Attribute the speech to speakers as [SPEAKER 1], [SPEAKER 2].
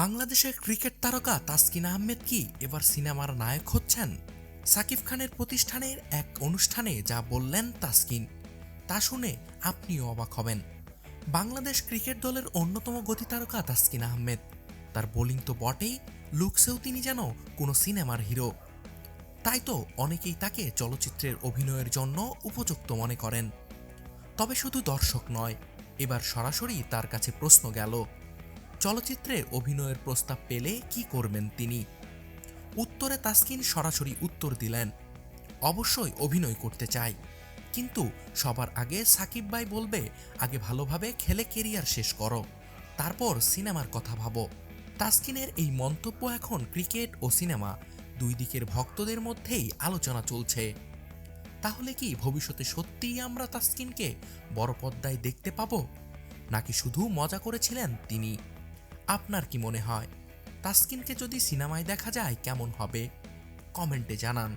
[SPEAKER 1] বাংলাদেশের ক্রিকেট তারকা তাসকিন আহমেদ কি এবার সিনেমার নায়ক হচ্ছেন? সাকিব খানের প্রতিষ্ঠানের এক অনুষ্ঠানে যা বললেন তাসকিন, তা শুনে আপনিও অবাক হবেন। বাংলাদেশ ক্রিকেট দলের অন্যতম গতি তারকা তাসকিন আহমেদ। তার বোলিং তো বটেই, লুকসেও তিনি যেন কোনো সিনেমার হিরো। তাই তো অনেকেই তাকে চলচ্চিত্রের অভিনয়ের জন্য উপযুক্ত মনে করেন। তবে শুধু দর্শক নয়, এবার সরাসরি তার কাছে প্রশ্ন গেল। চলচ্চিত্রে অভিনয়ের প্রস্তাব পেলে কি করবেন তিনি? উত্তরে তাসকিন সরাসরি উত্তর দিলেন, অবশ্যই অভিনয় করতে চাই। কিন্তু সবার আগে সাকিব ভাই বলবে, আগে ভালোভাবে খেলে কেরিয়ার শেষ করো। তারপর সিনেমার কথা ভাবো। তাসকিনের এই মন্তব্য এখন ক্রিকেট ও সিনেমা, দুই দিকের ভক্তদের মধ্যেই আলোচনা চলছে। তাহলে কি ভবিষ্যতে সত্যিই আমরা তাসকিনকে বড় পর্দায় দেখতে পাবো? নাকি শুধু মজা করেছিলেন তিনি? আপনার কি মনে হয়? তাসকিনকে যদি সিনেমায় দেখা যায় কেমন হবে? কমেন্টে জানান।